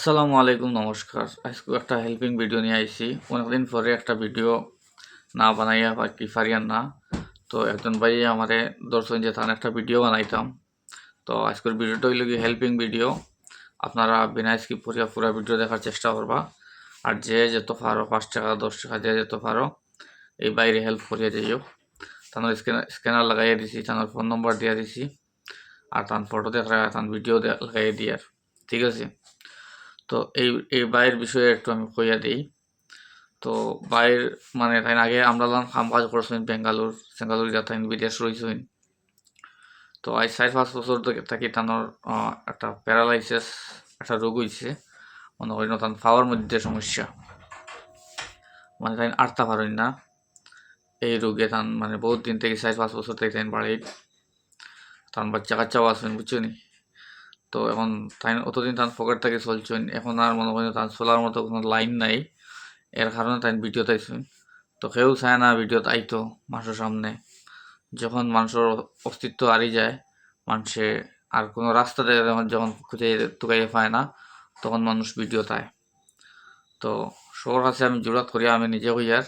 আসসালামু আলাইকুম, নমস্কার। আজকে একটা হেল্পিং ভিডিও নিয়ে আইছি। অনেকদিন পরে একটা ভিডিও না বানাইয়া বা কি পারিয়ান না। তো একজন ভাই আমারে দর্শন যে তার একটা ভিডিও বানাইতাম। তো আজকের ভিডিওটা হইল কি হেল্পিং ভিডিও আপনারা বিনা স্কিপ করিয়া পুরো ভিডিও দেখার চেষ্টা করবা। আর যে যেত পারো, পাঁচ টাকা, দশ টাকা যে যেত পারো, এই বাইরে হেল্প করিয়া যাইও তার স্ক্যানার স্ক্যানার লাগাইয়া দিছি তার ফোন নম্বর দিয়া দিছি। আর তার ফটো দেখা তার ভিডিও লাগাইয়া দিয়ার। ঠিক আছে? তো এই এই বাইয়ের বিষয়ে একটু আমি কইয়া দিই। তো বাইর মানে তাই আগে আমরা কাম কাজ করছেন বেঙ্গালোর বেঙ্গালোর যা তাই বিদেশ রয়েছেন তো আজ চার পাঁচ বছর থেকে থাকি তানোর একটা প্যারালাইসিস একটা রোগ হয়েছে মনে করি তার পাওয়ার মধ্যে সমস্যা। মানে তাই আটটা পারেন না। এই রোগে তান মানে বহুত দিন থেকে চার পাঁচ বছর থেকে তাই বাড়ি। তার বাচ্চা কাচ্চাও আসবেন বুঝছ নি তো এখন তাই অতদিন তার পকেট থেকে চলছেন এখন আর মনে করেন তার চলার মতো কোনো লাইন নাই। এর কারণে তাই ভিডিও তাইছেন তো কেউ চায় না ভিডিও আইতো মানুষের সামনে। যখন মানুষের অস্তিত্ব হারিয়ে যায়, মানুষে আর কোনো রাস্তা দিয়ে যখন খুঁজে টুকাইয়ে পায় না, তখন মানুষ ভিডিও তাই তো সবার কাছে আমি জোরাত করি, আমি নিজে হইয়ার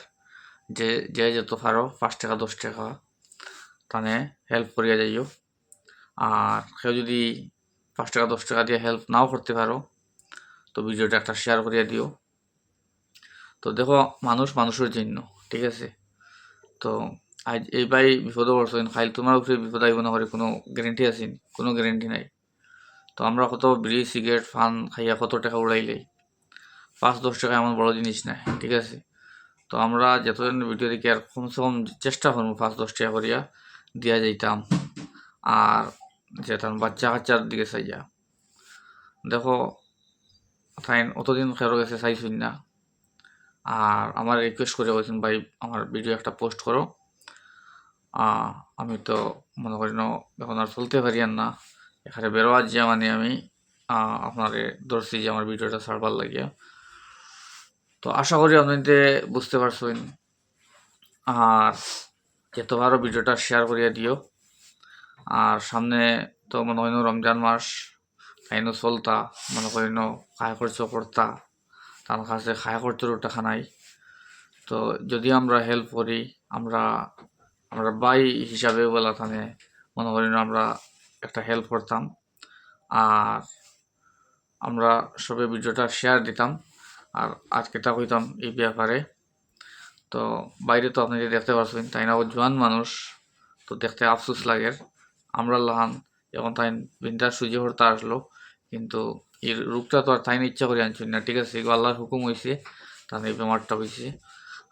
যে যে যত পারো পাঁচ টাকা, দশ টাকা, তানে হেল্প করিয়া যাইও। আর কেউ যদি পাঁচ টাকা, দশ টাকা দিয়ে হেল্প নাও করতে পারো। তো ভিডিওটা একটা শেয়ার করিয়া দিও। তো দেখো, মানুষ মানুষের জন্য, ঠিক আছে? তো আজ এই ভাই বিপদ পড়ছেন খাইল তোমার উপরে বিপদ আইব না করে কোনো গ্যারেন্টি আছে কোনো গ্যারেন্টি নাই। তো আমরা কত বিড়ি সিগারেট ফান খাইয়া কত টাকা উড়াইলেই। পাঁচ, দশ টাকা এমন বড় জিনিস নাই, ঠিক আছে? তো আমরা যতজন ভিডিও দেখি আর কমসে কম চেষ্টা করব পাঁচ, দশ টাকা করিয়া দিয়া যাইতাম। আর যেতাম বাচ্চা কাচ্চার দিকে চাইয়া দেখো তাই অতদিন খেরো গেছে চাইছুন না। আর আমার রিকোয়েস্ট করে বলছেন, ভাই, আমার ভিডিও একটা পোস্ট করো। আমি তো মনে করি না, এখন আর চলতে পারি আর না। এখানে বেরোয়ার যে মানে আমি আপনার ধরছি যে আমার ভিডিওটা ছাড়বার লাগিয়া। তো আশা করি আপনাদের বুঝতে পারছেন। আর যেতবারও ভিডিওটা শেয়ার করিয়া দিও। আর সামনে তো মনে হয় রমজান মাস। তাইনো চলতা, মনে করি খায় খরচ করতা। তার কাছে খায় খরচেরও টাকা নাই। তো যদি আমরা হেল্প করি, আমরা আমরা বাই হিসাবে বলা থানে মনে করি আমরা একটা হেল্প করতাম। আর আমরা সবে ভিডিওটা শেয়ার দিতাম। আর আজকেটা কইতাম এই ব্যাপারে। তো বাইরে তো আপনি দেখতে পারছেন, তাই না? ও জোয়ান মানুষ। তো দেখতে আফসোস লাগে। আমরা লাহান যখন তাই বিন্দার সুজি হরতা আসলো, কিন্তু এই রোগটা তো আর তাই ইচ্ছা করে আনছেন না, ঠিক আছে? আল্লাহর হুকুম হয়েছে তার এই বেমারটা হয়েছে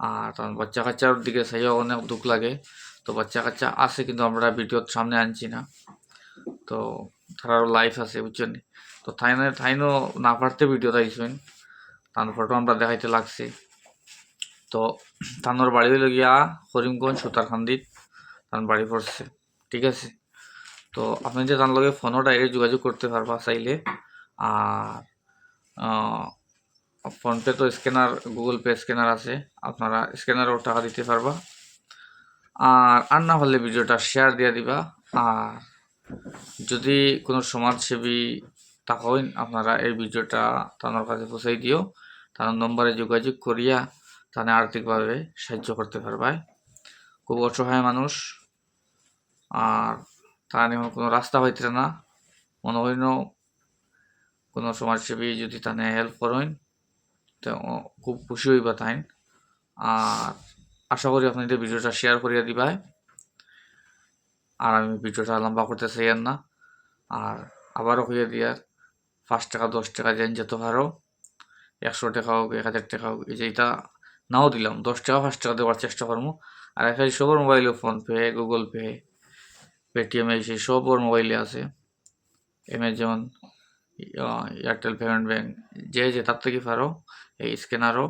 আর তখন বাচ্চা কাচ্চার দিকে সাইও অনেক দুঃখ লাগে, তো বাচ্চা কাচ্চা আছে কিন্তু আমরা ভিডিওর সামনে আনছি না। তো তারারও লাইফ আছে, বুঝছেন? তো থাইনে থাইনও না পারতে ভিডিও তাইছেন তার ফটো আমরা দেখাইতে লাগছে। তো তানোর বাড়ি হইল গিয়া করিমগঞ্জ, সুতারখান্দিত, তার বাড়ি পড়ছে, ঠিক আছে? তো আপনি যে তার লগে ফোনও ডাইরেক্ট যোগাযোগ করতে পারবা চাইলে। আর ফোনপে তো স্ক্যানার গুগল পে স্ক্যানার আছে। আপনারা স্ক্যানারও টাকা দিতে পারবা। আর আর না হলে ভিডিওটা শেয়ার দিয়ে দিবা। আর, যদি কোনো সমাজসেবী থাকেন আপনারা এই ভিডিওটা তার কাছে পৌঁছাই দিও। তার নম্বরে যোগাযোগ করিয়া তাহলে আর্থিকভাবে সাহায্য করতে পারবে খুব অসহায় মানুষ। আর তার এখন কোনো রাস্তা হইতে না। মনে হইন কোনো সমাজসেবী যদি তানে হেল্প করেন, তো খুব খুশি হইবা তাই আর আশা করি আপনাদের ভিডিওটা শেয়ার করিয়া দিবাই। আর আমি ভিডিওটা লম্বা করতে চাই না। আর আবারও হইয়া দিয়ার পাঁচ টাকা, দশ টাকা যেন যেতে পারো, একশো টাকা হোক, এক হাজার টাকা হোক, এই যে এটা নাও দিলাম। দশ টাকা, পাঁচ টাকা দেওয়ার চেষ্টা করব। আর এখানে সবার মোবাইলে ফোনপে গুগল পে পেটিএম এই সব ওর মোবাইলে আছে। অ্যামাজন এয়ারটেল পেমেন্ট ব্যাঙ্ক যে যে তার থেকে পারো, এই স্ক্যানারও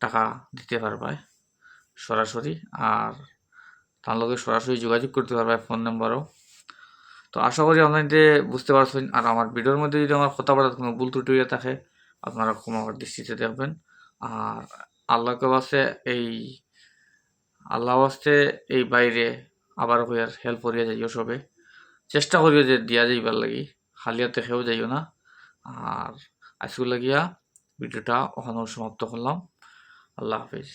টাকা দিতে পারবে সরাসরি। আর তার লগে সরাসরি যোগাযোগ করতে পারবে ফোন নাম্বারও তো আশা করি আপনাদের বুঝতে পারছেন। আর আমার ভিডিওর মধ্যে যদি আমার কথাবার্তা কোনো ভুল ত্রুটি হয়ে থাকে, আপনারা ক্ষমার দৃষ্টিতে দেখবেন। আর আল্লাহকে বাসে এই আল্লাহ বাসতে এই বাইরে আবার হইয়ার হেল্প করিয়া যাইও সবে। চেষ্টা করিও যে দিয়া যাইবার লাগি খালিয়াতে খেয়েও যাইও না। আর আজকে লাগিয়া ভিডিওটা ওখানেও সমাপ্ত করলাম। আল্লাহ হাফিজ।